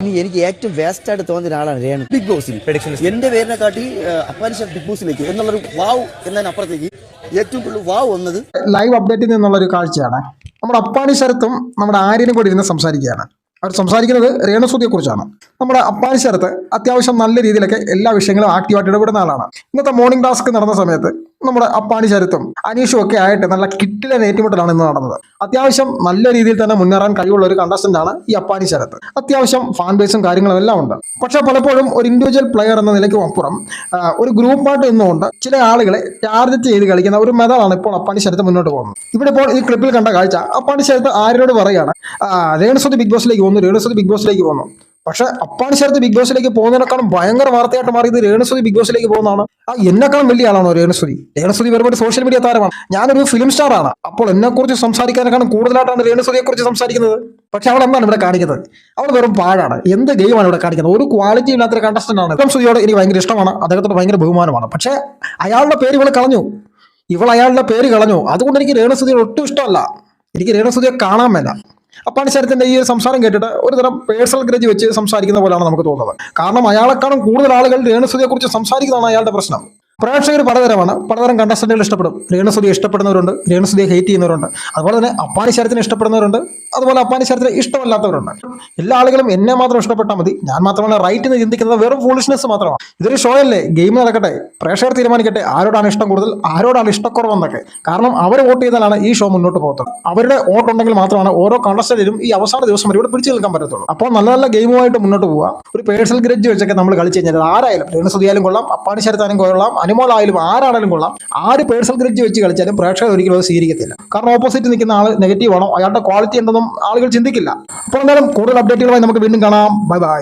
ഇനി എനിക്ക് ഏറ്റവും വേസ്റ്റ് ആയിട്ട് തോന്നിയ ആളാണ് രേണു. ബിഗ് ബോസിൽ എന്റെ പേരിനെ കാട്ടി അപ്പാനിഷ ബിഗ് ബോസിലേക്ക് എന്നുള്ളൊരു വാവ് എന്നതിനപ്പുറത്തേക്ക് ഏറ്റവും കൂടുതൽ വാവ് വന്നത് ലൈവ് അപ്ഡേറ്റിൽ നിന്നുള്ള ഒരു കാഴ്ചയാണ്. നമ്മുടെ അപ്പാനി ശരത്തും നമ്മുടെ ആര്യനും കൂടി ഇരുന്ന് സംസാരിക്കുകയാണ്. അവർ സംസാരിക്കുന്നത് രേണുസുതിയെ കുറിച്ചാണ് നമ്മുടെ അപ്പാനി ശരത്ത് അത്യാവശ്യം നല്ല രീതിയിലൊക്കെ എല്ലാ വിഷയങ്ങളും ആക്റ്റീവായിട്ട് ഇടപെടുന്ന ആളാണ്. ഇന്നത്തെ മോർണിംഗ് ടാസ്ക് നടന്ന സമയത്ത് നമ്മുടെ അപ്പാണി ചരിത്രം അനീഷും ഒക്കെ ആയിട്ട് നല്ല കിട്ടിലെ ഏറ്റുമുട്ടലാണ് ഇന്ന് നടന്നത്. അത്യാവശ്യം നല്ല രീതിയിൽ തന്നെ മുന്നേറാൻ കഴിവുള്ള ഒരു കണ്ടസ്റ്റന്റ് ആണ് ഈ അപ്പാനി ശരത്ത് അത്യാവശ്യം ഫാൻ ബേസും കാര്യങ്ങളും എല്ലാം ഉണ്ട്. പക്ഷെ പലപ്പോഴും ഒരു ഇൻഡിവിജ്വൽ പ്ലെയർ എന്ന നിലയ്ക്ക് അപ്പുറം ഒരു ഗ്രൂപ്പായിട്ട് നിന്നുകൊണ്ട് ചില ആളുകളെ ടാർഗറ്റ് ചെയ്ത് കളിക്കുന്ന ഒരു മെതഡാണ് ഇപ്പോൾ അപ്പാണി ശരത്ത് മുന്നോട്ട് പോകുന്നത്. ഇവിടെ ഇപ്പോൾ ഈ ക്ലിപ്പിൽ കണ്ട കാഴ്ച അപ്പാണി ശരത്ത് ആരോട് പറയുകയാണ് രേണസ്വതി ബിഗ് ബോസിലേക്ക് പോകുന്നു രേണസ്വതി ബിഗ് ബോസിലേക്ക് പോകുന്നു. പക്ഷെ അപ്പാനി ശരത്ത് ബിഗ് ബോസിലേക്ക് പോകുന്നതിനേക്കാളും ഭയങ്കര വാർത്തയായിട്ട് മാറിയത് രേണുസുതി ബിഗ് ബോസിലേക്ക് പോകുന്നതാണ്. ആ എന്നെക്കാളും വലിയ ആളാണോ രേണുസുതി രേണുസുതി വെറും ഒരു സോഷ്യൽ മീഡിയ താരമാണ്. ഞാനൊരു ഫിലിം സ്റ്റാർ ആണ്. അപ്പോൾ എന്നെക്കുറിച്ച് സംസാരിക്കാനേക്കാളും കൂടുതലായിട്ടാണ് രേണുസുതിയെ കുറിച്ച് സംസാരിക്കുന്നത്. പക്ഷെ അവൾ എന്താണ് ഇവിടെ കാണിക്കുന്നത്? അവൾ വെറും പാഴാണ്. എന്ത് ഗെയിമാണ് ഇവിടെ കാണിക്കുന്നത്? ഒരു ക്വാളിറ്റി ഇല്ലാത്തൊരു കണ്ടസ്റ്റന്റ് ആണ്. രേണുസുതിയോട് എനിക്ക് ഭയങ്കര ഇഷ്ടമാണ്. അദ്ദേഹത്തോട് ഭയങ്കര ബഹുമാനമാണ്. പക്ഷേ അയാളുടെ പേര് ഇവൾ കളഞ്ഞു. ഇവൾ അയാളുടെ പേര് കളഞ്ഞു. അതുകൊണ്ട് എനിക്ക് രേണുസുതിയോട് ഒട്ടും ഇഷ്ടമല്ല. എനിക്ക് രേണുസുതിയെ കാണാൻ മേല. അപ്പാണി ശരത്തിന്റെ ഈ സംസാരം കേട്ടിട്ട് ഒരു തരം പേഴ്സണൽ ഗ്രജ് വെച്ച് സംസാരിക്കുന്ന പോലെയാണ് നമുക്ക് തോന്നുന്നത്. കാരണം അയാളെക്കാളും കൂടുതൽ ആളുകൾ രേണുസുതിയെ കുറിച്ച് സംസാരിക്കുന്നതാണ് അയാളുടെ പ്രശ്നം. പ്രേക്ഷകർ പലതരമാണ്. പലതരം കണ്ടസ്റ്റന്റുകൾ ഇഷ്ടപ്പെടും. രേണുസുതി ഇഷ്ടപ്പെടുന്നവരുണ്ട്. രേണുസുതിയെ ഹേറ്റ് ചെയ്യുന്നവരുണ്ട്. അതുപോലെ തന്നെ അപ്പാനി ശരത്തിനെ ഇഷ്ടപ്പെടുന്നവരുണ്ട്. അതുപോലെ അപ്പാനി ശരത്തിനെ ഇഷ്ടമല്ലാത്തവരുണ്ട്. എല്ലാ ആളുകളും എന്നെ മാത്രം ഇഷ്ടപ്പെട്ടാൽ മതി. ഞാൻ മാത്രമാണ് റൈറ്റ് എന്ന് ചിന്തിക്കുന്നത് വെറും ഫൂളിഷ്നെസ് മാത്രമാണ്. ഇതൊരു ഷോ അല്ലേ? ഗെയിം നടക്കട്ടെ. പ്രേക്ഷകർ തീരുമാനിക്കട്ടെ. ആരോടാണ് ഇഷ്ടം കൂടുതൽ? ആരോടാണ് ഇഷ്ടക്കുറവെന്നൊക്കെ. കാരണം അവർ വോട്ട് ചെയ്താലാണ് ഈ ഷോ മുന്നോട്ട് പോകുന്നത് അവരുടെ വോട്ട് ഉണ്ടെങ്കിൽ മാത്രമാണ് ഓരോ കണ്ടസ്റ്റന്റിനും ഈ അവസാന ദിവസം വരെ ഇവിടെ പിടിച്ചു നിൽക്കാൻ പറ്റത്തുള്ളൂ. അപ്പോൾ നല്ല നല്ല ഗെയിമുമായിട്ട് മുന്നോട്ട് പോവുക. ഒരു പേഴ്സണൽ ഗ്രഡ്ജ് വെച്ചൊക്കെ നമ്മൾ കളിച്ചു കഴിഞ്ഞാൽ ആരായാലും രേണുസുതിയാലും കൊള്ളാം. അപ്പാണി ശരത്താനും കൊള്ളാം. അനുമോളായാലും ആരാണെങ്കിലും കൊള്ളാം. ആര് പേഴ്സണൽ ക്രിറ്റ് വെച്ച് കളിച്ചാലും പ്രേക്ഷകർ ഒരിക്കലും അത് സ്വീകരിക്കത്തില്ല. കാരണം ഓപ്പോസിറ്റ് നിൽക്കുന്ന ആൾ നെഗറ്റീവ് ആണോ? അയാളുടെ ക്വാളിറ്റി എന്തെന്നും ആളുകൾ ചിന്തിക്കില്ല. അപ്പോൾ എന്തായാലും കൂടുതൽ അപ്ഡേറ്റുകളുമായി നമുക്ക് വീണ്ടും കാണാം. Bye bye